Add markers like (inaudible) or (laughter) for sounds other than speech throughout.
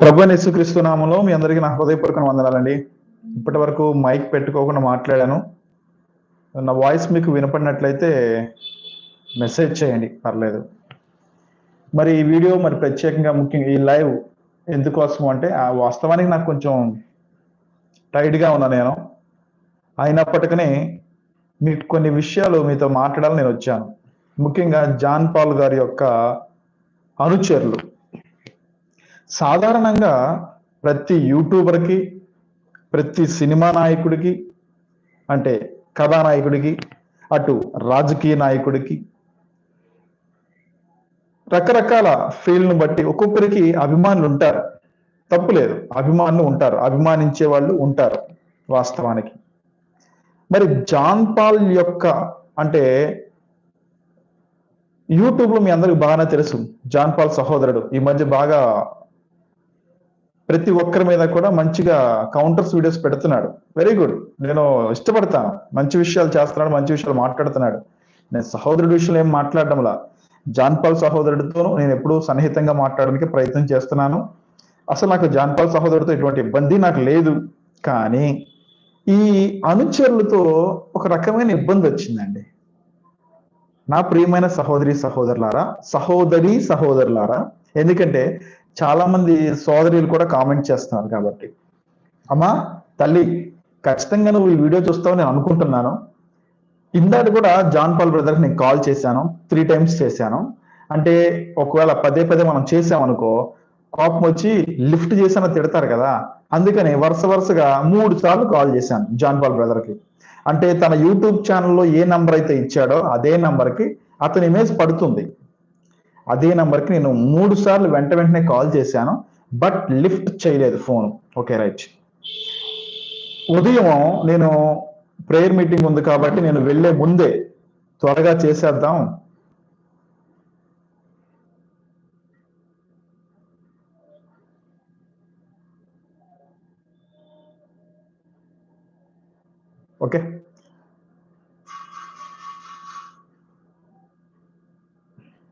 ప్రభు యేసుక్రీస్తు నామంలో మీ అందరికీ నా హృదయపూర్వక వందనాలండి. ఇప్పటి వరకు మైక్ పెట్టుకోకుండా మాట్లాడాను. నా వాయిస్ మీకు వినపడినట్లయితే మెసేజ్ చేయండి పర్లేదు. మరి ఈ వీడియో మరి ప్రత్యేకంగా ముఖ్యంగా ఈ లైవ్ ఎందుకోసం అంటే ఆ వాస్తవానికి నాకు కొంచెం టైట్గా ఉన్నా నేను. అయినప్పటికీ మీకు కొన్ని విషయాలు మీతో మాట్లాడాలని నేను వచ్చాను. ముఖ్యంగా జాన్ పాల్ గారి యొక్క అనుచరులు. సాధారణంగా ప్రతి యూట్యూబర్కి ప్రతి సినిమా నాయకుడికి అంటే కథానాయకుడికి అటు రాజకీయ నాయకుడికి రకరకాల ఫీల్డ్ను బట్టి ఒక్కొక్కరికి అభిమానులు ఉంటారు. తప్పులేదు అభిమానులు ఉంటారు. అభిమానించే వాళ్ళు ఉంటారు వాస్తవానికి. మరి జాన్ పాల్ యొక్క అంటే యూట్యూబ్లో మీ అందరికి బాగానే తెలుసు జాన్ పాల్ సహోదరుడు. ఈ మధ్య బాగా ప్రతి ఒక్కరి మీద కూడా మంచిగా కౌంటర్స్ వీడియోస్ పెడుతున్నాడు. వెరీ గుడ్ నేను ఇష్టపడతాను. మంచి విషయాలు చేస్తున్నాడు మంచి విషయాలు మాట్లాడుతున్నాడు. నేను సహోదరుడి విషయంలో ఏం మాట్లాడడంలా? జాన్పాల్ సహోదరుడితో నేను ఎప్పుడూ సన్నిహితంగా మాట్లాడడానికి ప్రయత్నం చేస్తున్నాను. అసలు నాకు జాన్ పాల్ సహోదరుడితో ఎటువంటి ఇబ్బంది నాకు లేదు. కానీ ఈ అనుచరులతో ఒక రకమైన ఇబ్బంది వచ్చిందండి. నా ప్రియమైన సహోదరి సహోదరులారా సహోదరి సహోదరులారా ఎందుకంటే చాలా మంది సోదరులు కూడా కామెంట్ చేస్తున్నారు కాబట్టి. అమ్మా తల్లి ఖచ్చితంగా నువ్వు ఈ వీడియో చూస్తావు నేను అనుకుంటున్నాను. ఇందాక కూడా జాన్ పాల్ బ్రదర్కి నేను కాల్ చేశాను త్రీ టైమ్స్ చేశాను. అంటే ఒకవేళ పదే పదే మనం చేసామనుకో కోపం వచ్చి లిఫ్ట్ చేసానో తిడతారు కదా. అందుకని వరుస వరుసగా మూడు సార్లు కాల్ చేశాను జాన్ పాల్ బ్రదర్కి. అంటే తన యూట్యూబ్ ఛానల్లో ఏ నంబర్ అయితే ఇచ్చాడో అదే నంబర్కి అతని ఇమేజ్ పడుతుంది. అదే నంబర్కి నేను మూడు సార్లు వెంట వెంటనే కాల్ చేశాను బట్ లిఫ్ట్ చేయలేదు ఫోన్. Okay right. ఉదయం నేను ప్రేయర్ మీటింగ్ ఉంది కాబట్టి నేను వెళ్ళే ముందే త్వరగా చేసేద్దాం. ఓకే.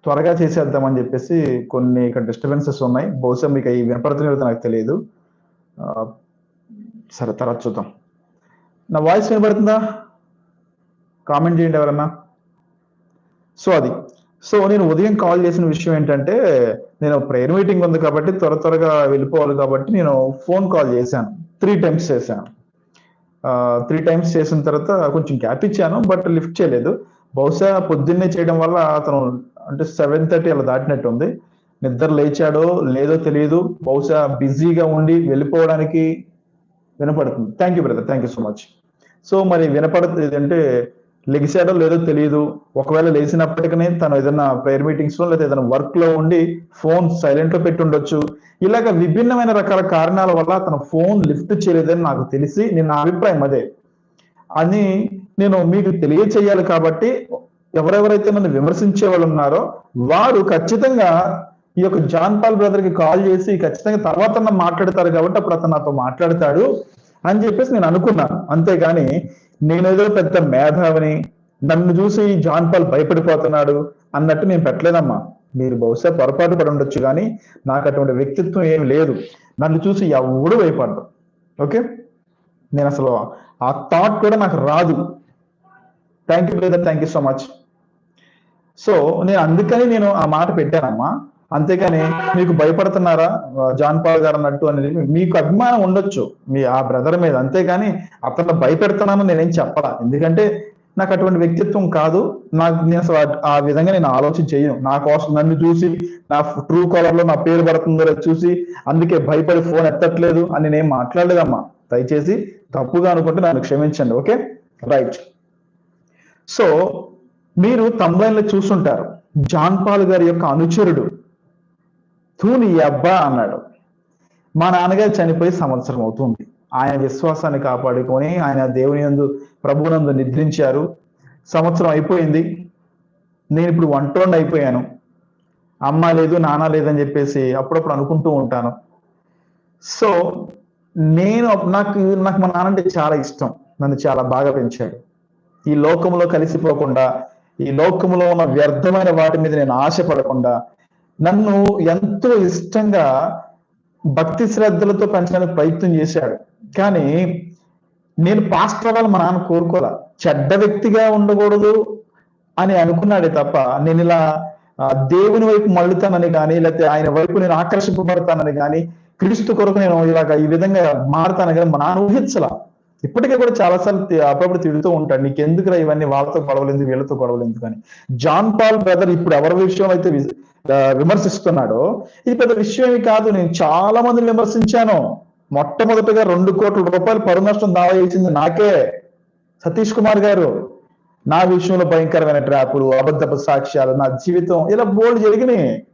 త్వరగా చేసేద్దామని చెప్పేసి కొన్ని ఇక్కడ డిస్టర్బెన్సెస్ ఉన్నాయి. బహుశా మీకు అవి వినపడుతున్నది నాకు తెలియదు. సరే తర్వాత చూద్దాం. నా వాయిస్ వినపడుతుందా? కామెంట్ చేయండి ఎవరన్నా. సో అది. సో నేను ఉదయం కాల్ చేసిన విషయం ఏంటంటే నేను ప్రేయర్ మీటింగ్ ఉంది కాబట్టి త్వర త్వరగా వెళ్ళిపోవాలి కాబట్టి నేను ఫోన్ కాల్ చేశాను. త్రీ టైమ్స్ చేశాను. త్రీ టైమ్స్ చేసిన తర్వాత కొంచెం గ్యాప్ ఇచ్చాను బట్ లిఫ్ట్ చేయలేదు. బహుశా పొద్దున్నే చేయడం వల్ల అతను అంటే సెవెన్ థర్టీ అలా దాటినట్టు ఉంది నిద్ర లేచాడో లేదో తెలియదు. బహుశా బిజీగా ఉండి వెళ్ళిపోవడానికి వినపడుతుంది. Thank you brother thank you so much so మరి వినపడుతుంది అంటే లెగిసాడో లేదో తెలియదు. ఒకవేళ లేచినప్పటికీ తను ఏదైనా ప్రేయర్ మీటింగ్స్లో లేదా ఏదైనా వర్క్లో ఉండి ఫోన్ సైలెంట్లో పెట్టి ఉండొచ్చు. ఇలాగ విభిన్నమైన రకాల కారణాల వల్ల తన ఫోన్ లిఫ్ట్ చేయలేదని నాకు తెలిసి నేను నా అభిప్రాయం అదే. అని నేను మీకు తెలియచేయాలి కాబట్టి ఎవరెవరైతే నన్ను విమర్శించే వాళ్ళు ఉన్నారో వారు ఖచ్చితంగా ఈ యొక్క జాన్ పాల్ బ్రదర్కి కాల్ చేసి ఖచ్చితంగా తర్వాత మాట్లాడతారు కాబట్టి అప్పుడు అతను నాతో మాట్లాడతాడు అని చెప్పేసి నేను అనుకున్నాను. అంతేగాని నేనేదో పెద్ద మేధావిని నన్ను చూసి జాన్ పాల్ భయపడిపోతున్నాడు అన్నట్టు నేను పెట్టలేదమ్మా. మీరు బహుశా పొరపాటు పడి ఉండొచ్చు కానీ నాకు అటువంటి వ్యక్తిత్వం ఏం లేదు. నన్ను చూసి ఎవడు భయపడ్డు ఓకే? నేను అసలు ఆ థాట్ కూడా నాకు రాదు. Thank you brother thank you so much. So నేను అందుకని నేను ఆ మాట పెట్టానమ్మా. అంతేకాని మీకు భయపడుతున్నారా? జాన్ పాల్ గారు అన్నట్టు అనేది మీకు అభిమానం ఉండొచ్చు మీ ఆ బ్రదర్ మీద. అంతేగాని అతను భయపెడుతున్నాను నేనేం చెప్పాలా. ఎందుకంటే నాకు అటువంటి వ్యక్తిత్వం కాదు. నాకు నేను అసలు ఆ- విధంగా నేను ఆలోచన చేయను. నా కోసం నన్ను చూసి నా ట్రూ కాలర్లో నా పేరు పడుతుందో చూసి అందుకే భయపడి ఫోన్ ఎత్తట్లేదు అని నేను మాట్లాడలేదమ్మా. దయచేసి తప్పుగా అనుకుంటే నన్ను క్షమించండి. ఓకే? రైట్. సో మీరు తమ్లైన్లో చూస్తుంటారు జాన్ పాల్ గారి యొక్క అనుచరుడు. తూని అబ్బా అన్నాడు. మా నాన్నగారు చనిపోయి సంవత్సరం అవుతుంది. ఆయన విశ్వాసాన్ని కాపాడుకొని ఆయన దేవుని యందు ప్రభునందు నిద్రించారు. సంవత్సరం అయిపోయింది. నేను ఇప్పుడు వంటోండి అయిపోయాను. అమ్మ లేదు నాన్న లేదని చెప్పేసి అప్పుడప్పుడు అనుకుంటూ ఉంటాను. సో నేను నాకు నాకు మా నాన్న అంటే చాలా ఇష్టం. నన్ను చాలా బాగా పెంచాడు. ఈ లోకంలో కలిసిపోకుండా ఈ లోకంలో ఉన్న వ్యర్థమైన వాటి మీద నేను ఆశపడకుండా నన్ను ఎంతో ఇష్టంగా భక్తి శ్రద్ధలతో పెంచడానికి ప్రయత్నం చేశాడు. కానీ నేను పాస్టర్ అవ్వాలి మా నాన్న కోరుకోలే. చెడ్డ వ్యక్తిగా ఉండకూడదు అని అనుకున్నాడే తప్ప నేను ఇలా దేవుని వైపు మళ్ళుతానని కానీ లేకపోతే ఆయన వైపు నేను ఆకర్షింపబడతానని కానీ క్రీస్తు కొరకు నేను ఇలాగ ఈ విధంగా మారుతానని కానీ మా నాన్న ఊహించలా. ఇప్పటికే కూడా చాలాసార్లు అప్పుడప్పుడు తిడుతూ ఉంటాడు నీకు ఎందుకురా ఇవన్నీ వాళ్ళతో గొడవలేదు వీళ్ళతో గొడవలేదు కానీ జాన్ పాల్ బ్రదర్ ఇప్పుడు ఎవరి విషయం అయితే వి- విమర్శిస్తున్నాడో ఇది పెద్ద విషయమే కాదు నేను చాలా మందిని విమర్శించాను. మొట్టమొదటిగా రెండు కోట్ల రూపాయలు పరువు నష్టం దావా చేసింది నాకే సతీష్ కుమార్ గారు. నా విషయంలో భయంకరమైన ట్రాపులు అబద్ధపు సాక్ష్యాలు నా జీవితం ఇలా బోల్డ్ జరిగినాయి.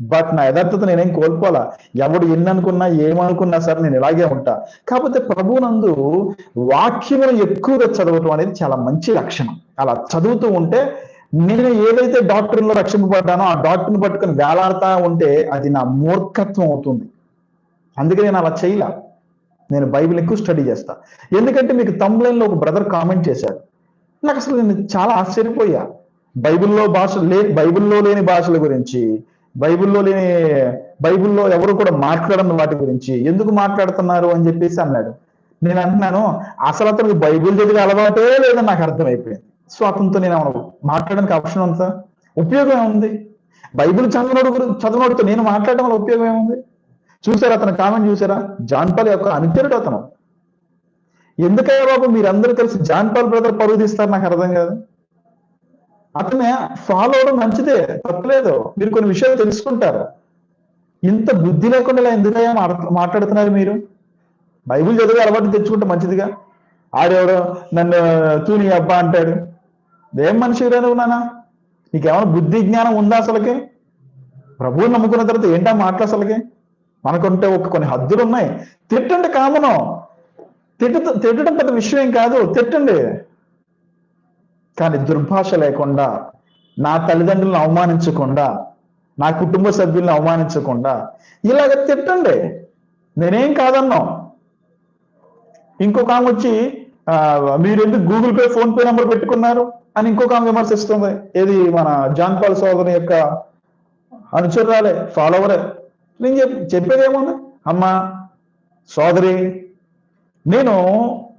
బట్ నా యథార్థత నేనేం కోల్పోలా. ఎవడు ఎన్ని అనుకున్నా ఏమనుకున్నా సరే నేను ఇలాగే ఉంటా. కాకపోతే ప్రభునందు వాక్యమును ఎక్కువగా చదవటం అనేది చాలా మంచి లక్షణం. అలా చదువుతూ ఉంటే నేను ఏదైతే డాక్టర్లో రక్షింపబడ్డానో ఆ డాక్టర్ని పట్టుకొని వేలాడుతా ఉంటే అది నా మూర్ఖత్వం అవుతుంది. అందుకే నేను అలా చేయలా. నేను బైబిల్ ఎక్కువ స్టడీ చేస్తా. ఎందుకంటే మీకు తమ్లైన్లో ఒక బ్రదర్ కామెంట్ చేశారు. నాకు అసలు నేను చాలా ఆశ్చర్యపోయా. బైబిల్లో భాష లే బైబిల్లో లేని భాషల గురించి. బైబిల్లో లేని బైబిల్లో ఎవరు కూడా మాట్లాడను వాటి గురించి ఎందుకు మాట్లాడుతున్నారు అని చెప్పేసి అన్నాడు. నేను అంటున్నాను అసలు అతనికి బైబిల్ చదివే అలవాటే లేదని నాకు అర్థమైపోయింది. సో అతనితో నేను ఏమన్నా మాట్లాడడానికి ఆప్షన్ ఉందా? ఉపయోగం ఏముంది? బైబిల్ చదవనోడు గురించి చదవనోడితో నేను మాట్లాడడం వల్ల ఉపయోగం ఏముంది? చూసారా అతను కామెంట్ చూసారా? జాన్పాల్ యొక్క అనుచరుడు అతను. ఎందుకయ్యా బాబు మీరందరూ కలిసి జాన్పాల్ బ్రదర్ పరుగు తీస్తారు నాకు అర్థం కాదు. అతనే ఫాలో అవడం మంచిదే తప్పలేదు. మీరు కొన్ని విషయాలు తెలుసుకుంటారు. ఇంత బుద్ధి లేకుండా ఎందుకయ్యా మాట్లాడుతున్నారు మీరు? బైబిల్ చదివి అలవాటు తెచ్చుకుంటే మంచిదిగా? ఆడెవడో నన్ను తూని అబ్బా అంటాడు. ఏం మనిషి నువ్వు నానా నీకేమైనా బుద్ధి జ్ఞానం ఉందా అసలుకి? ప్రభువుని నమ్ముకున్న తర్వాత ఏంటా మాటలు అసలుకి? మనకుంటే ఒక కొన్ని హద్దులు ఉన్నాయి తిట్టండి కామనం. తిట్టు తిట్టడం పెద్ద విషయం ఏం కాదు. తిట్టండి. కానీ దుర్భాష లేకుండా నా తల్లిదండ్రులను అవమానించకుండా నా కుటుంబ సభ్యులను అవమానించకుండా ఇలాగ తిట్టండి. నేనేం కాదన్నాం. ఇంకొక ఆమె వచ్చి మీరెందుకు మీరు ఎందుకు Google Pay PhonePe number పెట్టుకున్నారు? అని ఇంకొక ఆమె విమర్శిస్తుంది. ఏది మన జాన్ పాల్ సోదరుని యొక్క అనుచరురాలే ఫాలోవరే. నేను చెప్పేది ఏముంది? అమ్మా సోదరి నేను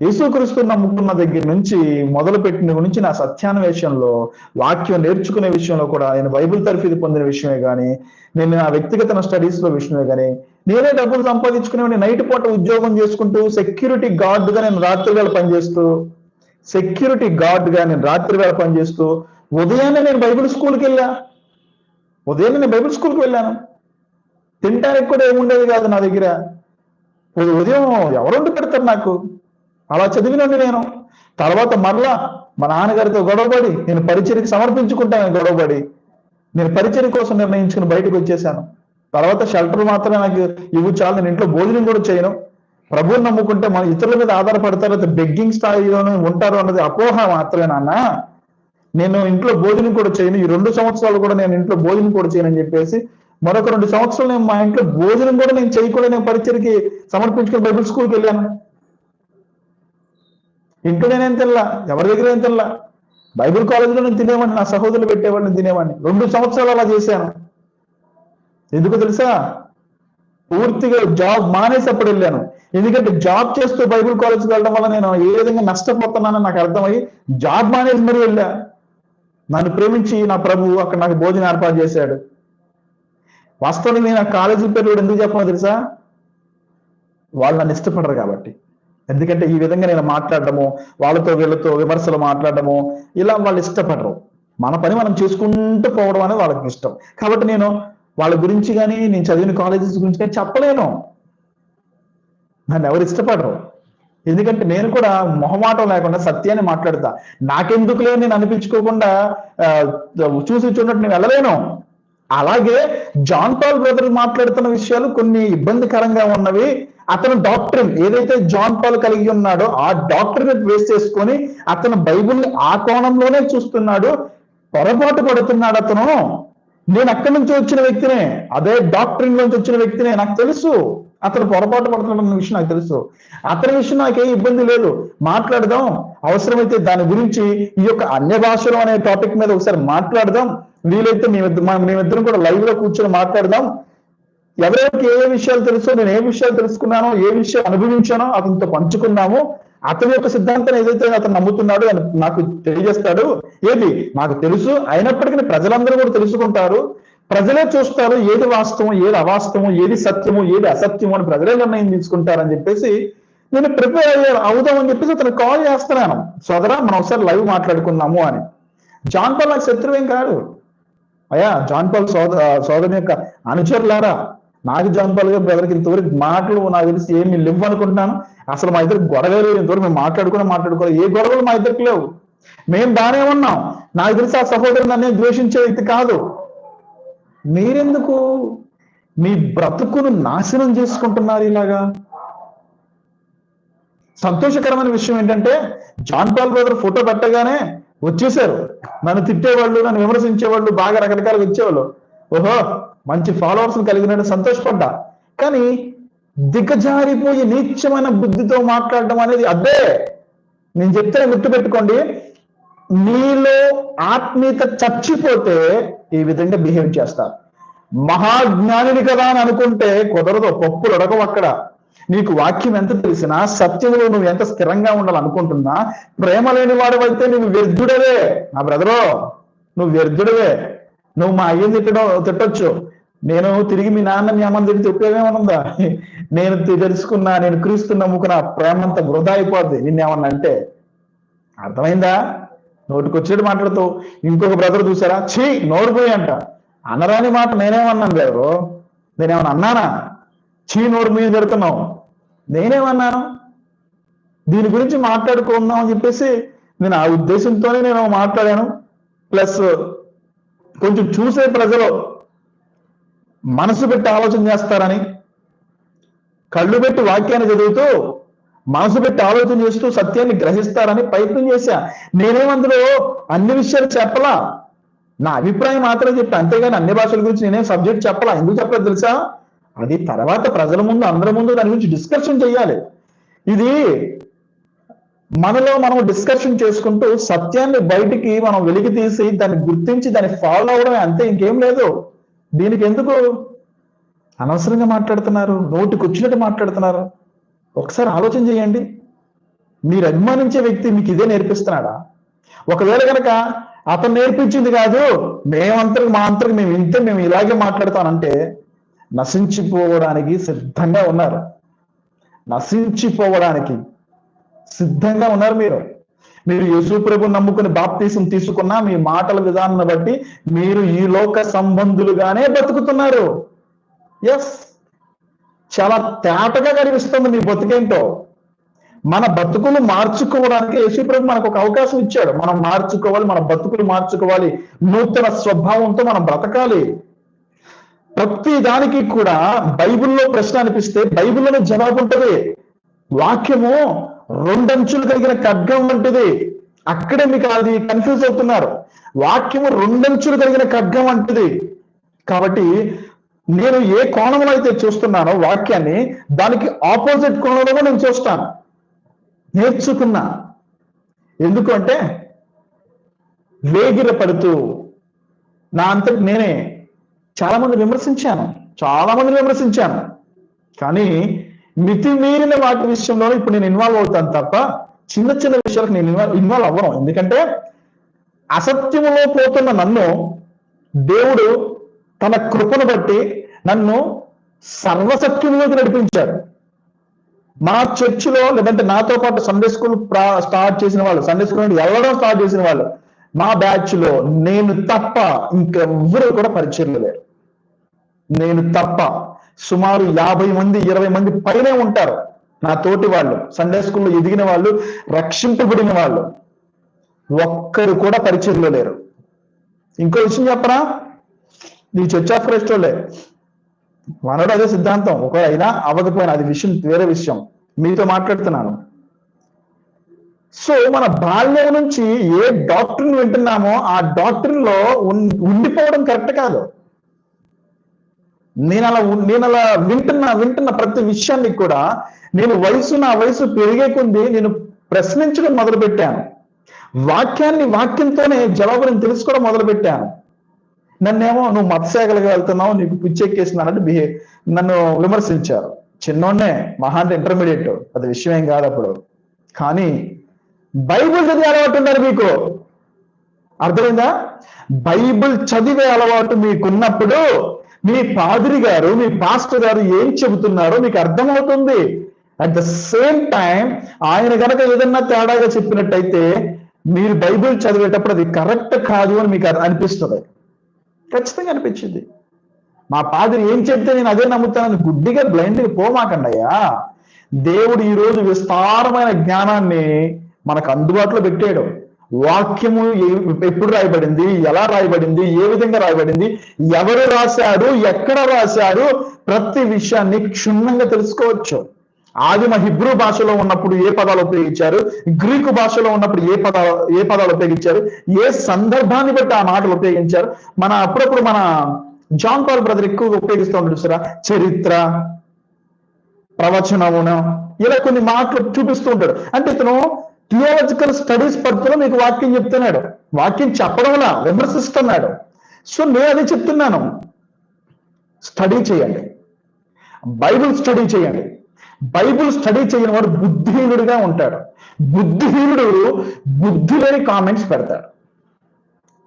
యేసుక్రీస్తు నమ్ముకున్న దగ్గర నుంచి మొదలు పెట్టిన నా సత్యాన్వేషంలో వాక్యం నేర్చుకునే విషయంలో కూడా నేను బైబిల్ తరఫీదు పొందిన విషయమే కానీ నేను నా వ్యక్తిగత స్టడీస్లో విషయమే కానీ నేనే డబ్బులు సంపాదించుకునే నైట్ పూట ఉద్యోగం చేసుకుంటూ సెక్యూరిటీ గార్డ్గా నేను రాత్రి వేళ పనిచేస్తూ సెక్యూరిటీ గార్డ్గా నేను రాత్రి వేళ పనిచేస్తూ ఉదయాన్నే నేను బైబిల్ స్కూల్కి వెళ్ళా. ఉదయం నేను బైబిల్ స్కూల్కి వెళ్ళాను. తినడానికి కూడా ఏముండేది కాదు నా దగ్గర. ఉదయం ఎవరు వండి పెడతారు నాకు? అలా చదివినండి నేను. తర్వాత మరలా మా నాన్నగారితో గొడవపడి నేను పరిచయకి సమర్పించుకుంటాను గొడవపడి. నేను పరిచయ కోసం నిర్ణయించుకుని బయటకు వచ్చేసాను. తర్వాత షెల్టర్ మాత్రమే నాకు ఇవ్వు చాలు నేను ఇంట్లో భోజనం కూడా చేయను. ప్రభువుని నమ్ముకుంటే మన ఇతరుల మీద ఆధారపడతారు అయితే బెగ్గింగ్ స్థాయిలోనే ఉంటారు అన్నది అపోహ మాత్రమే నాన్న. నేను ఇంట్లో భోజనం కూడా చేయను. ఈ రెండు సంవత్సరాలు కూడా నేను ఇంట్లో భోజనం కూడా చేయను అని చెప్పేసి మరొక రెండు సంవత్సరాలు నేను మా ఇంట్లో భోజనం కూడా నేను చేయకుండా నేను పరిచయకి సమర్పించుకుని బైబిల్ స్కూల్కి వెళ్ళాను. ఇంట్లో నేనేం తినలా ఎవరి దగ్గర ఏం తినలా? బైబిల్ కాలేజీలో నేను తినేవాడిని నా సహోదరులు పెట్టేవాడిని తినేవాడిని. రెండు సంవత్సరాలు అలా చేశాను. ఎందుకు తెలుసా? పూర్తిగా జాబ్ మానేసి అప్పుడు వెళ్ళాను. ఎందుకంటే జాబ్ చేస్తూ బైబిల్ కాలేజ్కి వెళ్ళడం వల్ల నేను ఏ విధంగా నష్టపోతున్నానని నాకు అర్థమయ్యి జాబ్ మానేసి మరీ వెళ్ళా. నన్ను ప్రేమించి నా ప్రభువు అక్కడ నాకు భోజనం ఏర్పాటు చేశాడు. వాస్తవానికి నేను ఆ కాలేజీ పేరు ఎందుకు చెప్పాలో తెలుసా? వాళ్ళు నన్ను ఇష్టపడరు కాబట్టి. ఎందుకంటే ఈ విధంగా నేను మాట్లాడటము వాళ్ళతో వీళ్ళతో విమర్శలు మాట్లాడటము ఇలా వాళ్ళు ఇష్టపడరు. మన పని మనం చేసుకుంటూ పోవడం అనేది వాళ్ళకి ఇష్టం. కాబట్టి నేను వాళ్ళ గురించి కానీ నేను చదివిన కాలేజెస్ గురించి కానీ చెప్పలేను. నన్ను ఎవరు ఇష్టపడరు. ఎందుకంటే నేను కూడా మొహమాటం లేకుండా సత్యాన్ని మాట్లాడతా. నాకెందుకులే నేను అనిపించుకోకుండా చూసి చూడట్టు నేను వెళ్ళలేను. అలాగే జాన్ పాల్ బ్రదర్ మాట్లాడుతున్న విషయాలు కొన్ని ఇబ్బందికరంగా ఉన్నవి. అతను డాక్టర్ ఏదైతే జాన్ పాల్ కలిగి ఉన్నాడో ఆ డాక్టర్ బేస్ చేసుకొని అతను బైబిల్ ఆ కోణంలోనే చూస్తున్నాడు పొరపాటు పడుతున్నాడు అతను. నేను అక్కడి నుంచి వచ్చిన వ్యక్తినే అదే డాక్టరీన్ నుంచి వచ్చిన వ్యక్తినే నాకు తెలుసు. అతను పొరపాటు పడుతున్నాడు అన్న విషయం నాకు తెలుసు. అతని విషయం నాకే ఇబ్బంది లేదు. మాట్లాడదాం. అవసరమైతే దాని గురించి ఈ యొక్క అన్య భాషలు అనే టాపిక్ మీద ఒకసారి మాట్లాడదాం. వీలైతే మేమిద్దరం మేమిద్దరం కూడా లైవ్లో కూర్చొని మాట్లాడదాం. ఎవరెవరికి ఏ విషయాలు తెలుసో నేను ఏ విషయాలు తెలుసుకున్నానో ఏ విషయం అనుభవించానో అతనితో పంచుకున్నాము. అతని యొక్క సిద్ధాంతం ఏదైతే అతను నమ్ముతున్నాడు అని నాకు తెలియజేస్తాడు. ఏది? నాకు తెలుసు. అయినప్పటికీ ప్రజలందరూ కూడా తెలుసుకుంటారు. ప్రజలే చూస్తారు ఏది వాస్తవం ఏది అవాస్తవం ఏది సత్యము ఏది అసత్యము అని ప్రజలే నిర్ణయం తీసుకుంటారని చెప్పేసి నేను ప్రిపేర్ అయ్యాను అవుదామని చెప్పేసి అతను కాల్ చేస్తున్నాను. సోదరా మనం ఒకసారి లైవ్ మాట్లాడుకున్నాము అని. జాన్ పాల్ నాకు శత్రువేం కాదు. అయ్యా జాన్ పాల్ సోద సోదరుని యొక్క అనుచరులారా నాకు జాన్ బ్రదర్కి ఇంతవరకు మాటలు నాకు తెలిసి ఏమి లేవు అనుకుంటున్నాను. అసలు మా ఇద్దరు గొడవ లేదు ఇంతవరకు మేము మాట్లాడుకుని మాట్లాడుకోవాలి ఏ గొడవలు మా ఇద్దరికి లేవు. మేము బానే ఉన్నాం. నాకు తెలిసి ఆ సహోదరుని నన్ను ద్వేషించే వ్యక్తి కాదు. మీరెందుకు మీ బ్రతుకును నాశనం చేసుకుంటున్నారు ఇలాగా? సంతోషకరమైన విషయం ఏంటంటే జాన్ పాల్ బ్రదర్ ఫోటో పెట్టగానే వచ్చేసారు. నన్ను తిట్టేవాళ్ళు నన్ను విమర్శించేవాళ్ళు బాగా రకరకాలుగా వచ్చేవాళ్ళు. ఓహో మంచి ఫాలోవర్స్ కలిగినట్టు సంతోషపడ్డా. కానీ దిగజారిపోయి నీచమైన బుద్ధితో మాట్లాడడం అనేది అదే నేను చెప్తే గుర్తుపెట్టుకోండి. నీలో ఆత్మీయత చచ్చిపోతే ఈ విధంగా బిహేవ్ చేస్తారు. మహాజ్ఞానిని కదా అని అనుకుంటే కుదరదు పప్పులు ఉడకవు అక్కడ. నీకు వాక్యం ఎంత తెలిసినా సత్యంలో నువ్వు ఎంత స్థిరంగా ఉండాలనుకుంటున్నా ప్రేమ లేని వాడవైతే నువ్వు వ్యర్థుడవే. నా బ్రదరో నువ్వు వ్యర్థుడవే. నువ్వు మా అయ్యని తిట్టడం తిట్టొచ్చు. నేను తిరిగి మీ నాన్న మీ అమ్మని తిరిగి ఉపయోగం ఉందా నేను తెలుసుకున్నా నేను క్రీస్తు నమ్ముకున్న ప్రేమంతా వృధా అయిపోద్ది. నిన్నేమన్నా అంటే అర్థమైందా? నోటికి మాట్లాడుతూ ఇంకొక బ్రదర్ చూసారా? ఛీ నోరు పోయి అంట. అనరాని మాట నేనేమన్నాను లేరు నేనేమన్నా అన్నానా? చీ నోరు మీద పెడుతున్నావు. నేనేమన్నాను? దీని గురించి మాట్లాడుకుందాం అని చెప్పేసి నేను ఆ ఉద్దేశంతోనే నేను మాట్లాడాను. ప్లస్ కొంచెం చూసే ప్రజలు మనసు పెట్టి ఆలోచన చేస్తారని కళ్ళు పెట్టి వాక్యాన్ని చదువుతూ మనసు పెట్టి ఆలోచన చేస్తూ సత్యాన్ని గ్రహిస్తారని ప్రయత్నం చేశా. నేనేమందులో అన్ని విషయాలు చెప్పలా? నా అభిప్రాయం మాత్రమే చెప్పా. అంతేగాని అన్ని భాషల గురించి నేనేం సబ్జెక్ట్ చెప్పలా? ఎందుకు చెప్పలేదు తెలుసా? అది తర్వాత ప్రజల ముందు అందరి ముందు దాని గురించి డిస్కషన్ చేయాలి. ఇది మనలో మనం డిస్కషన్ చేసుకుంటూ సత్యాన్ని బయటికి మనం వెలికి తీసి దాన్ని గుర్తించి దాన్ని ఫాలో అవడమే అంతే ఇంకేం లేదు. దీనికి ఎందుకు అనవసరంగా మాట్లాడుతున్నారు నోటికి వచ్చినట్టు మాట్లాడుతున్నారు. ఒకసారి ఆలోచన చేయండి. మీరు అభిమానించే వ్యక్తి మీకు ఇదే నేర్పిస్తున్నాడా? ఒకవేళ కనుక అతను నేర్పించింది కాదు మేమంతరికి మా అంతరికి మేము ఇంతే మేము ఇలాగే మాట్లాడతానంటే నశించిపోవడానికి సిద్ధంగా ఉన్నారు. నశించిపోవడానికి సిద్ధంగా ఉన్నారు మీరు. మీరు యేసు ప్రభు నమ్ముకుని బాప్తీసం తీసుకున్నా మీ మాటల విధానాన్ని బట్టి మీరు ఈ లోక సంబంధులుగానే బతుకుతున్నారు. ఎస్ చాలా తేటగా కనిపిస్తుంది మీ బతుకేంటో. మన బతుకులు మార్చుకోవడానికి యేసుప్రభు మనకు ఒక అవకాశం ఇచ్చాడు. మనం మార్చుకోవాలి మన బతుకులు మార్చుకోవాలి. నూతన స్వభావంతో మనం బ్రతకాలి. ప్రతి దానికి కూడా బైబిల్లో ప్రశ్న అనిపిస్తే బైబిల్లోనే జవాబు ఉంటది. వాక్యము రెండంచులు కలిగిన ఖడ్గం వంటిది. అక్కడే మీకు అది కన్ఫ్యూజ్ అవుతున్నారు. వాక్యము రెండంచులు కలిగిన ఖడ్గం వంటిది. కాబట్టి నేను ఏ కోణంలో అయితే చూస్తున్నానో వాక్యాన్ని దానికి ఆపోజిట్ కోణంలో కూడా నేను చూస్తాను. నేర్చుకున్నా. ఎందుకు అంటే వేగిర పడుతూ నా అంతటి నేనే చాలా మంది విమర్శించాను. చాలా మంది విమర్శించాను. కానీ మితిమీరిన వాటి విషయంలో ఇప్పుడు నేను ఇన్వాల్వ్ అవుతాను తప్ప చిన్న చిన్న విషయాలకు నేను ఇన్వాల్వ్ ఇన్వాల్వ్ అవ్వను. ఎందుకంటే అసత్యములో పోతున్న నన్ను దేవుడు తన కృపను బట్టి నన్ను సర్వసత్యంలోకి నడిపించాడు. మా చర్చిలో లేదంటే నాతో పాటు సండే స్కూల్ స్టార్ట్ చేసిన వాళ్ళు సండే స్కూల్ నుండి వెళ్ళడం స్టార్ట్ చేసిన వాళ్ళు మా బ్యాచ్లో నేను తప్ప ఇంకెవ్వరూ కూడా పరిచయం లేరు నేను తప్ప సుమారు యాభై మంది ఇరవై మంది పైనే ఉంటారు నా తోటి వాళ్ళు. సండే స్కూల్లో ఎదిగిన వాళ్ళు రక్షింపబడిన వాళ్ళు. ఒక్కరు కూడా పరిచయంలో లేరు. ఇంకో విషయం చెప్పరా నీ చర్చ్ ఆఫ్ క్రైస్ట్ వాళ్ళే. అదే సిద్ధాంతం. ఒకవేళ అయినా అవ్వకపోయినా అది విషయం వేరే విషయం. మీతో మాట్లాడుతున్నాను. సో మన బాల్యం నుంచి ఏ డాక్టర్ని వింటున్నామో ఆ డాక్టర్లో లో ఉండిపోవడం కరెక్ట్ కాదు. నేను అలా నేను అలా వింటున్న వింటున్న ప్రతి విషయాన్ని కూడా నేను వయసు నా వయసు పెరిగే కొంది నేను ప్రశ్నించడం మొదలుపెట్టాను. వాక్యాన్ని వాక్యంతోనే జవాబుని తెలుసుకోవడం మొదలు పెట్టాను నన్నేమో నువ్వు మత్స్యాగలుగా వెళ్తున్నావు నీకు పిచ్చెక్కేసినానంటే బిహే నన్ను విమర్శించారు. చిన్నోడే మహా అంటే ఇంటర్మీడియట్. అది విషయం ఏం కాదు అప్పుడు. కానీ బైబుల్ చదివే అలవాటు ఉండాలి మీకు. అర్థమైందా? బైబిల్ చదివే అలవాటు మీకున్నప్పుడు మీ పాదిరి గారు మీ పాస్టర్ గారు ఏం చెబుతున్నారో మీకు అర్థమవుతుంది. అట్ ద సేమ్ టైం ఆయన కనుక ఏదన్నా తేడాగా చెప్పినట్టయితే మీరు బైబిల్ చదివేటప్పుడు అది కరెక్ట్ కాదు అని మీకు అనిపిస్తుంది. ఖచ్చితంగా అనిపించింది. మా పాదిరి ఏం చెప్తే నేను అదే నమ్ముతానని గుడ్డిగా బ్లైండ్గా పోమాకండయ్యా. దేవుడు ఈరోజు విస్తారమైన జ్ఞానాన్ని మనకు అందుబాటులో పెట్టాడు. వాక్యము ఎప్పుడు రాయబడింది? ఎలా రాయబడింది? ఏ విధంగా రాయబడింది? ఎవరు రాశారు ఎక్కడ రాశారు ప్రతి విషయాన్ని క్షుణ్ణంగా తెలుసుకోవచ్చు. ఆదిమ హిబ్రూ భాషలో ఉన్నప్పుడు ఏ పదాలు ఉపయోగించారు? గ్రీకు భాషలో ఉన్నప్పుడు ఏ పదాలు ఏ పదాలు ఉపయోగించారు? ఏ సందర్భాన్ని బట్టి ఆ మాటలు ఉపయోగించారు? మన అప్పుడప్పుడు మన జాన్ పాల్ బ్రదర్ ఎక్కువగా ఉపయోగిస్తూ ఉంటాడు సరే చరిత్ర ప్రవచనమును ఇలా కొన్ని మాటలు చూపిస్తూ ఉంటాడు. అంటే ఇతను థియాలజికల్ స్టడీస్ పద్ధతిలో మీకు వాక్యం చెప్తున్నాడు. వాక్యం చెప్పడంలా విమర్శిస్తున్నాడు. సో నేను అది చెప్తున్నాను. స్టడీ చేయండి. బైబిల్ స్టడీ చేయండి. బైబిల్ స్టడీ చేయని వాడు బుద్ధిహీనుడిగా ఉంటాడు. బుద్ధిహీనుడు బుద్ధి లేని కామెంట్స్ పెడతాడు.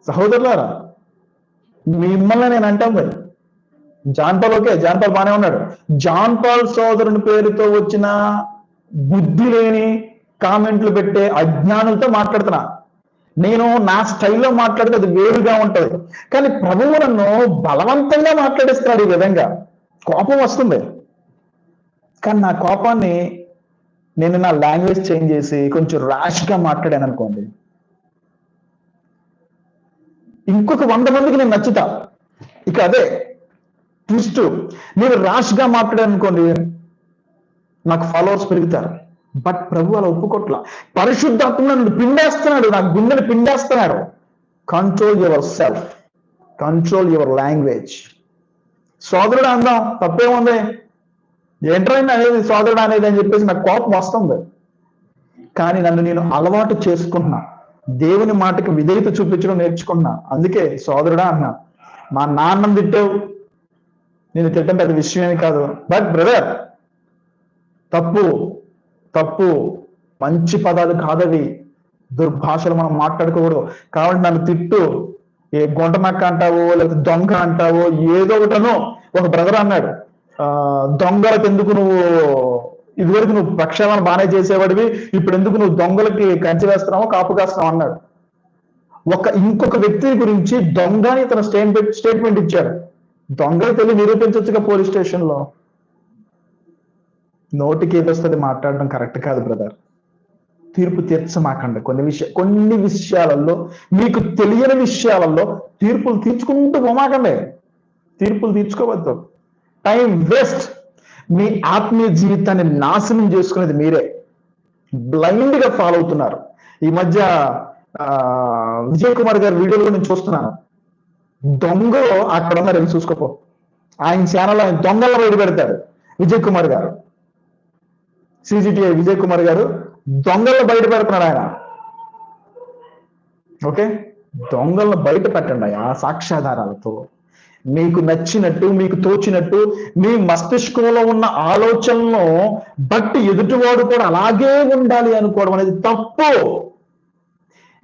సహోదరులారా మిమ్మల్ని నేను అంటాం కదా. John Paul okay John Paul బాగానే ఉన్నాడు. జాన్ పాల్ సోదరుని పేరుతో వచ్చిన బుద్ధి లేని కామెంట్లు పెట్టే అజ్ఞానులతో మాట్లాడుతున్నా. నేను నా స్టైల్లో మాట్లాడితే అది వేరుగా ఉంటది. కానీ ప్రభువు నన్ను బలవంతంగా మాట్లాడేస్తున్నాడు ఈ విధంగా. కోపం వస్తుంది. కానీ నా కోపాన్ని నేను నా లాంగ్వేజ్ చేంజ్ చేసి కొంచెం ర్యాష్గా మాట్లాడాను అనుకోండి. ఇంకొక వంద మందికి నేను నచ్చుతా. ఇక అదే ట్విస్ట్ నేను ర్యాష్గా మాట్లాడాను అనుకోండి నాకు ఫాలోవర్స్ పెరుగుతారు. బట్ ప్రభు అలా ఒప్పుకోట్ల. పరిశుద్ధాత్మ నన్ను పిండేస్తున్నాడు నా గుండెని పిండేస్తున్నాడు. Control yourself control your language సోదరుడు అందాం తప్పేముంది? ఏంట్రైంది అనేది సోదరుడు అనేది అని చెప్పేసి నాకు కోపం వస్తుంది. కానీ నన్ను నేను అలవాటు చేసుకున్నా దేవుని మాటకి విధేయత చూపించడం నేర్చుకున్నా అందుకే సోదరుడా అన్నా మా నాన్నం తిట్టావు. నేను తిట్టడం పెద్ద విషయమేమి కాదు. బట్ బ్రదర్ తప్పు. తప్పు మంచి పదాలు కాదవి. దుర్భాషలు మనం మాట్లాడుకోకూడదు. కాబట్టి నన్ను తిట్టు. ఏ గుంట నక్క అంటావో లేకపోతే దొంగ అంటావో ఏదో ఒకటనో ఒక బ్రదర్ అన్నాడు. ఆ దొంగలకు ఎందుకు నువ్వు ఇదివరకు నువ్వు ప్రక్షాళన బాగానే చేసేవాడివి ఇప్పుడు ఎందుకు నువ్వు దొంగలకి కంచి వేస్తున్నావో కాపు కాస్తున్నావు అన్నాడు. ఒక ఇంకొక వ్యక్తి గురించి దొంగ అని తన స్టేట్మెంట్ స్టేట్మెంట్ ఇచ్చాడు. దొంగలు తెలియ నిరూపించవచ్చుగా పోలీస్ స్టేషన్లో నోటికి ఏదొస్తుంది మాట్లాడడం కరెక్ట్ కాదు బ్రదర్. తీర్పు తీర్చమాకండి. కొన్ని విషయ కొన్ని విషయాలలో మీకు తెలియని విషయాలలో తీర్పులు తీర్చుకుంటూ పోమాకండి. తీర్పులు తీర్చుకోవద్దు. Time waste. మీ ఆత్మీయ జీవితాన్ని నాశనం చేసుకునేది మీరే. బ్లైండ్గా ఫాలో అవుతున్నారు. ఈ మధ్య విజయ్ కుమార్ గారి వీడియోలో నేను చూస్తున్నాను. దొంగలో అక్కడ ఉన్నారు వెళ్ళి చూసుకోపో. ఆయన ఛానల్ ఆయన దొంగల బయట పెడతాడు విజయ్ కుమార్ గారు. సిజిటిఐ విజయ్ కుమార్ గారు దొంగలను బయట పెడుతున్నాడు ఆయన. ఓకే? దొంగలను బయట పెట్టండి ఆ సాక్ష్యాధారాలతో. మీకు నచ్చినట్టు మీకు తోచినట్టు మీ మస్తిష్కంలో ఉన్న ఆలోచనలను బట్టి ఎదుటివాడు కూడా అలాగే ఉండాలి అనుకోవడం అనేది తప్పు.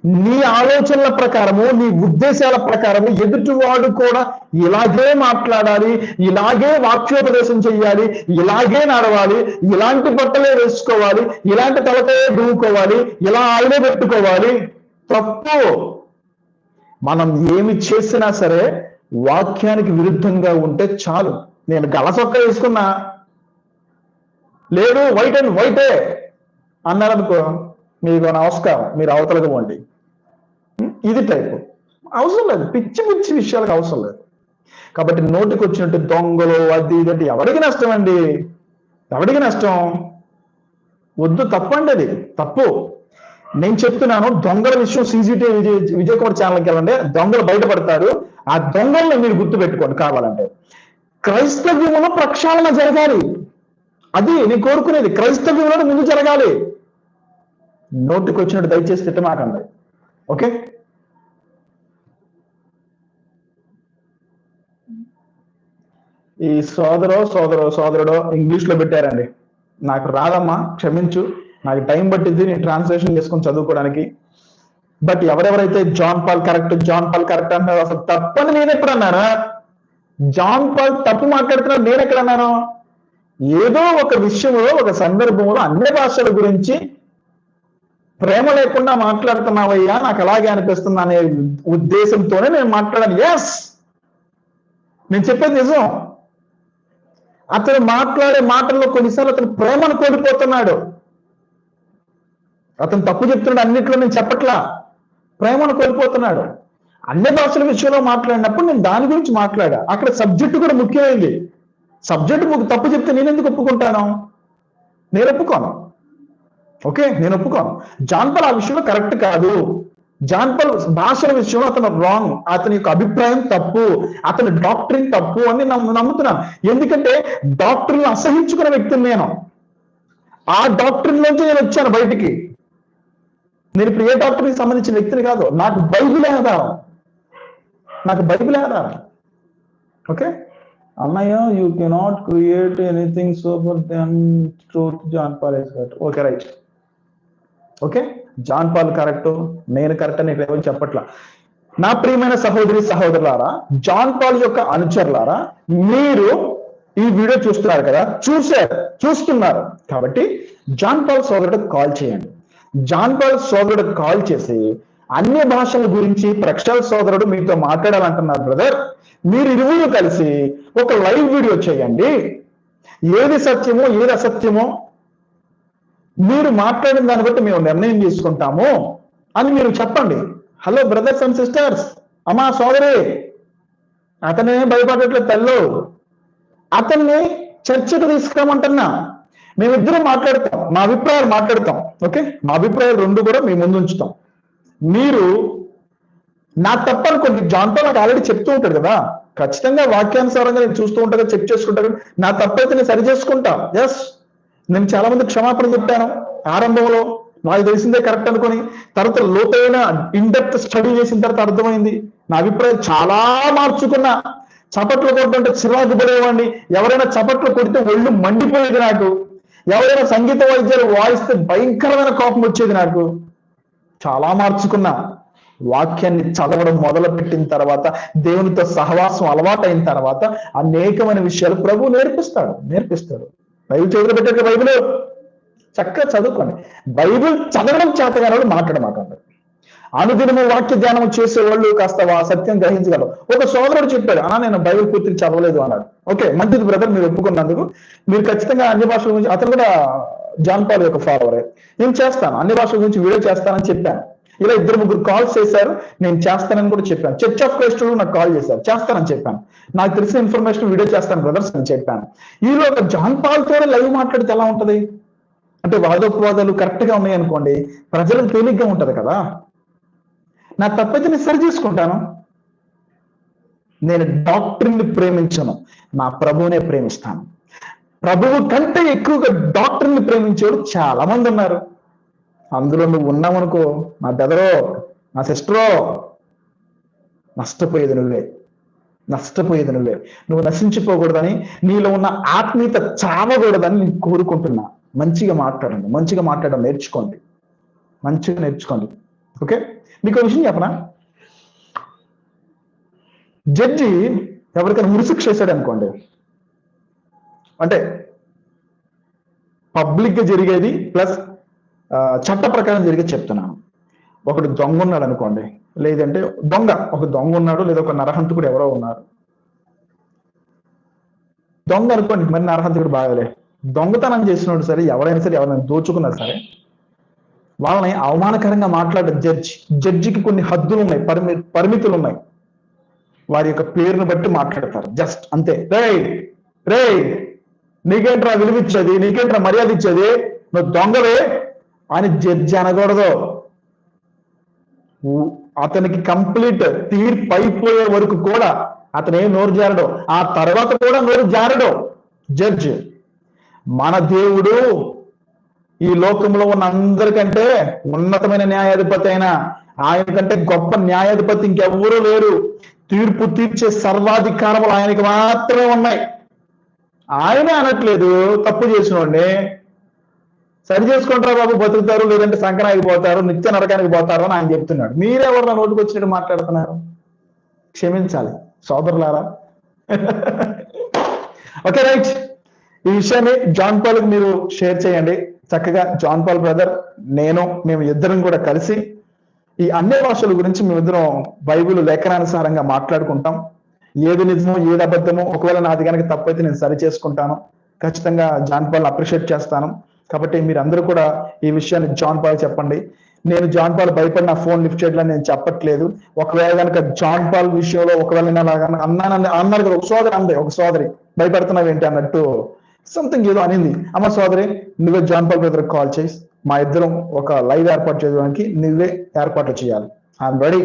నీ ఆలోచనల ప్రకారము నీ ఉద్దేశాల ప్రకారము ఎదుటివాడు కూడా ఇలాగే మాట్లాడాలి ఇలాగే వాక్యోపదేశం చేయాలి ఇలాగే నడవాలి ఇలాంటి బట్టలే వేసుకోవాలి ఇలాంటి తలకాయే దువ్వుకోవాలి ఇలా ఆయనే పెట్టుకోవాలి. తప్పు. మనం ఏమి చేసినా సరే వాక్యానికి విరుద్ధంగా ఉంటే చాలు. నేను గలసొక్క వేసుకున్నా. లేదు వైట్ అండ్ వైటే అన్నారనుకో మీకు నమస్కారం మీరు అవతలకు పోండి. ఇది టైపు అవసరం లేదు పిచ్చి పిచ్చి విషయాలకు అవసరం లేదు. కాబట్టి నోటికి వచ్చినట్టు దొంగలు అది ఇది అంటే ఎవరికి నష్టం అండి? ఎవరికి నష్టం? వద్దు తప్పండి అది తప్పు. నేను చెప్తున్నాను దొంగల విషయం సీసీటీవీ విజయ్ విజయ్ కుమార్ ఛానల్కి వెళ్ళండి దొంగలు బయటపడతారు. ఆ దొంగల్ని మీరు గుర్తు పెట్టుకోండి కావాలంటే. క్రైస్తవ్యంలో ప్రక్షాళన జరగాలి. అది నేను కోరుకునేది క్రైస్తవ్యంలో ముందు జరగాలి. నోటికి వచ్చినట్టు దయచేసి తిట్టమాకండి ఓకే? ఈ సోదరో సోదరో సోదరుడో ఇంగ్లీష్లో పెట్టారండి. నాకు రాదమ్మా క్షమించు. నాకు టైం పట్టింది నేను ట్రాన్స్లేషన్ చేసుకొని చదువుకోవడానికి. బట్ ఎవరెవరైతే John Paul correct John Paul correct అంటున్నారు అసలు తప్పని నేను ఎప్పుడు అన్నారా జాన్ పాల్ తప్పు మాట్లాడుతున్నాడు నేను ఎక్కడ అన్నాను? ఏదో ఒక విషయంలో ఒక సందర్భంలో అన్ని భాషల గురించి ప్రేమ లేకుండా మాట్లాడుతున్నావయ్యా నాకు అలాగే అనిపిస్తుంది అనే ఉద్దేశంతోనే నేను మాట్లాడాను. ఎస్ నేను చెప్పేది నిజం. అతను మాట్లాడే మాటల్లో కొన్నిసార్లు అతను ప్రేమను కోల్పోతున్నాడు. అతను తప్పు చెప్తున్నాడు అన్నిట్లో నేను చెప్పట్లా. ప్రేమను కోల్పోతున్నాడు. అన్ని భాషల విషయంలో మాట్లాడినప్పుడు నేను దాని గురించి మాట్లాడా? అక్కడ సబ్జెక్టు కూడా ముఖ్యమైంది. సబ్జెక్టు తప్పు చెప్తే నేను ఎందుకు ఒప్పుకుంటాను? నేను ఒప్పుకోను. ఓకే? నేను ఒప్పుకోను జాన్పల్ ఆ విషయంలో కరెక్ట్ కాదు. జాన్పల్ భాషల విషయంలో అతను రాంగ్ అతని యొక్క అభిప్రాయం తప్పు. అతని డాక్టరింగ్ తప్పు అని నమ్ము నమ్ముతున్నాను ఎందుకంటే డాక్టర్ని అసహించుకున్న వ్యక్తిని నేను. ఆ డాక్టరీన్ నుంచి నేను వచ్చాను బయటికి. నేను ఇప్పుడు ఏ డాక్టర్కి సంబంధించిన వ్యక్తిని కాదు. నాకు బైబిల్ ఆధారం. నాకు బైబిల్ ఆధారం. ఓకే? అన్నయ్య you cannot create anything super than truth John Paul okay right. Okay? John Paul correct నేను కరెక్ట్ అని ఎవరు చెప్పట్లా. నా ప్రియమైన సహోదరి సహోదరులారా జాన్ పాల్ యొక్క అనుచరులారా మీరు ఈ వీడియో చూస్తున్నారు కదా? చూశారు చూస్తున్నారు. కాబట్టి జాన్ పాల్ సోదరుడు కాల్ చేయండి. జాన్ పాల్ సోదరుడు కాల్ చేసి అన్ని భాషల గురించి ప్రక్షల్ సోదరుడు మీతో మాట్లాడాలంటున్నారు బ్రదర్. మీరు ఇరువురు కలిసి ఒక లైవ్ వీడియో చేయండి. ఏది సత్యమో ఏది అసత్యమో మీరు మాట్లాడిన దాన్ని బట్టి మేము నిర్ణయం తీసుకుంటాము అని మీరు చెప్పండి. హలో బ్రదర్స్ అండ్ సిస్టర్స్ అమ్మా సోదరి. అతనే భయపడట్లేదు తల్లు. అతన్ని చర్చకు తీసుకురామంటున్నా మేమిద్దరం మాట్లాడతాం మా అభిప్రాయాలు మాట్లాడతాం ఓకే? మా అభిప్రాయాలు రెండు కూడా మీ ముందు ఉంచుతాం. మీరు నా తప్పనుకోండి జాన్తో నాకు ఆల్రెడీ చెప్తూ ఉంటాడు కదా. ఖచ్చితంగా వాక్యానుసారంగా నేను చూస్తూ ఉంటా చెక్ చేసుకుంటా నా తప్పైతే నేను సరి చేసుకుంటా. ఎస్ నేను చాలా మంది క్షమాపణ చెప్పాను. ఆరంభంలో నాకు తెలిసిందే కరెక్ట్ అనుకొని తర్వాత లోతైన ఇన్డెప్త్ స్టడీ చేసిన తర్వాత అర్థమైంది. నా అభిప్రాయం చాలా మార్చుకున్నా. చప్పట్లు కొడుతుంటే చిరాకు పడేవాడిని. ఎవరైనా చప్పట్లు కొడితే ఒళ్ళు మండిపోయేది నాకు. ఎవరైనా సంగీత వైద్యాలు వాయిస్తే భయంకరమైన కోపం వచ్చేది నాకు. చాలా మార్చుకున్నా. వాక్యాన్ని చదవడం మొదలుపెట్టిన తర్వాత దేవునితో సహవాసం అలవాటైన తర్వాత అనేకమైన విషయాలు ప్రభు నేర్పిస్తాడు నేర్పిస్తాడు. బైబిల్ చేతులు పెట్టారు బైబిల్. చక్కగా చదువుకోండి. బైబిల్ చదవడం చేతగా వాళ్ళు మాట్లాడమాకండి అనుదినము వాక్య ధ్యానం చేసేవాళ్ళు కాస్త వా- సత్యం గ్రహించగలరు. ఒక సోదరుడు చెప్పాడు ఆ నేను బైబిల్ పూర్తి చదవలేదు అన్నాడు. ఓకే మంచిది బ్రదర్ మీరు ఒప్పుకున్నందుకు. మీరు ఖచ్చితంగా అన్ని భాషల గురించి అతను కూడా జాన్ పాల్ యొక్క ఫాలోవరే. నేను చేస్తాను అన్ని భాషల గురించి వీడియో చేస్తానని చెప్పాను. ఇలా ఇద్దరు ముగ్గురు కాల్స్ చేశారు. నేను చేస్తానని కూడా చెప్పాను. చర్చ్ ఆఫ్ క్రైస్ట్ నాకు కాల్ చేశారు. చేస్తానని చెప్పాను. నాకు తెలిసిన ఇన్ఫర్మేషన్ వీడియో చేస్తాను బ్రదర్స్ అని చెప్పాను. ఈలో ఒక జాన్ పాల్తో లైవ్ మాట్లాడితే ఎలా ఉంటది? అంటే వాదోపవాదాలు కరెక్ట్గా ఉన్నాయి అనుకోండి. ప్రజలకు తేలిగ్గా ఉంటది కదా. నా తప్పైతే నేను సరి చేసుకుంటాను? నేను డాక్టర్ని ప్రేమించను. నా ప్రభువునే ప్రేమిస్తాను. ప్రభువు కంటే ఎక్కువగా డాక్టర్ని ప్రేమించేవాడు చాలా మంది ఉన్నారు. అందులో నువ్వు ఉన్నావనుకో నా బెదరో నా సిస్టరో నష్టపోయేది నువ్వే. నష్టపోయేది నువ్వే. నువ్వు నశించిపోకూడదని నీలో ఉన్న ఆత్మీయత చావకూడదని నేను కోరుకుంటున్నా. మంచిగా మాట్లాడండి. మంచిగా మాట్లాడడం నేర్చుకోండి. మంచిగా నేర్చుకోండి. ఓకే? మీకు విషయం చెప్పనా? జడ్జి ఎవరికైనా ఉరిశిక్ష వేసాడు అనుకోండి. అంటే పబ్లిక్గా జరిగేది ప్లస్ చట్ట ప్రకారం జరిగే చెప్తున్నాను. ఒకడు దొంగ ఉన్నాడు అనుకోండి లేదంటే దొంగ ఒక దొంగ ఉన్నాడు లేదా ఒక నరహంతకుడు ఎవరో ఉన్నారు. దొంగ అనుకోండి మరి నరహంతకుడు బాగాలే. దొంగతనం చేసినోడు సరే ఎవరైనా సరే ఎవరైనా దోచుకున్నా సరే వాళ్ళని అవమానకరంగా మాట్లాడే జడ్జి జడ్జికి కొన్ని హద్దులు ఉన్నాయి పరిమి పరిమితులు ఉన్నాయి. వారి యొక్క పేరును బట్టి మాట్లాడతారు. జస్ట్ అంతే. రే రే నీకేంట్రా విలువిచ్చేది నీకేంట్రా మర్యాద ఇచ్చేది? నువ్వు దొంగవే అని జడ్జి అనకూడదు. అతనికి కంప్లీట్ తీర్పు అయిపోయే వరకు కూడా అతను ఏం నోరు జారడు. ఆ తర్వాత కూడా నోరు జారడు జడ్జ్. మన దేవుడు ఈ లోకంలో ఉన్న అందరికంటే ఉన్నతమైన న్యాయాధిపతి అయినా ఆయన కంటే గొప్ప న్యాయాధిపతి ఇంకెవ్వరూ లేరు. తీర్పు తీర్చే సర్వాధికారములు ఆయనకి మాత్రమే ఉన్నాయి. ఆయనే అనట్లేదు తప్పు చేసినోడిని. సరి చేసుకుంటారు బాబు? బతుకుతారు లేదంటే సంకనానికి పోతారు నిత్య నరకానికి పోతారు అని ఆయన చెప్తున్నాడు. మీరెవరు నా నోటికి వచ్చినట్టు మాట్లాడుతున్నారు? క్షమించాలి సోదరులారా. (laughs) ఓకే రైట్ ఈ విషయాన్ని జాన్ పాల్ మీరు షేర్ చేయండి. చక్కగా జాన్ పాల్ బ్రదర్ నేను మేము ఇద్దరం కూడా కలిసి ఈ అన్ని భాషల గురించి మేమిద్దరం బైబిల్ లేఖనానుసారంగా మాట్లాడుకుంటాం. ఏది నిజమో ఏది అబద్ధమో ఒకవేళ నాది కనుక తప్పైతే నేను సరి చేసుకుంటాను. ఖచ్చితంగా జాన్ పాల్ అప్రిషియేట్ చేస్తాను. కాబట్టి మీరు అందరూ కూడా ఈ విషయాన్ని జాన్ పాల్ చెప్పండి. నేను జాన్ పాల్ భయపడి నా ఫోన్ లిఫ్ట్ చేయడం నేను చెప్పట్లేదు. ఒకవేళ కనుక జాన్ పాల్ విషయంలో ఒకవేళ నేను అలాగా అన్నారు కదా ఒక సోదరి అంది ఒక సోదరి. భయపడుతున్నావు ఏంటి అన్నట్టు సంథింగ్ ఏదో అనింది. అమ్మ సోదరి నువ్వే జాన్ పాల్ బ్రదర్ కాల్ చేసి మా ఇద్దరం ఒక లైవ్ ఏర్పాటు చేయడానికి నువ్వే ఏర్పాట్లు చేయాలి. ఐఎమ్ రెడీ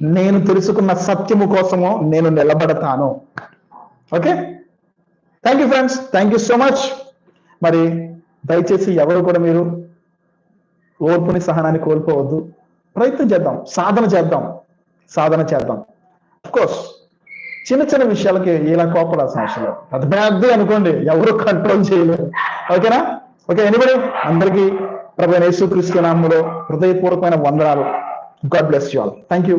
నేను తెలుసుకున్న సత్యము కోసము నేను నిలబడతాను. Okay thank you friends thank you so much మరి దయచేసి ఎవరు కూడా మీరు ఓర్పుని సహనాన్ని కోల్పోవద్దు. ప్రయత్నం చేద్దాం. సాధన చేద్దాం. సాధన చేద్దాం. కోర్స్ చిన్న చిన్న విషయాలకి ఇలా కోపడాల్సిన అవసరం లేదు. పెద్ద పెద్ద అనుకోండి ఎవరు కంట్రోల్ చేయలేరు. ఓకేనా? ఓకే ఎనిబడి అందరికీ ప్రభు యేసుక్రీస్తు నామంలో హృదయపూర్వకమైన వందనాలు. God bless you all thank you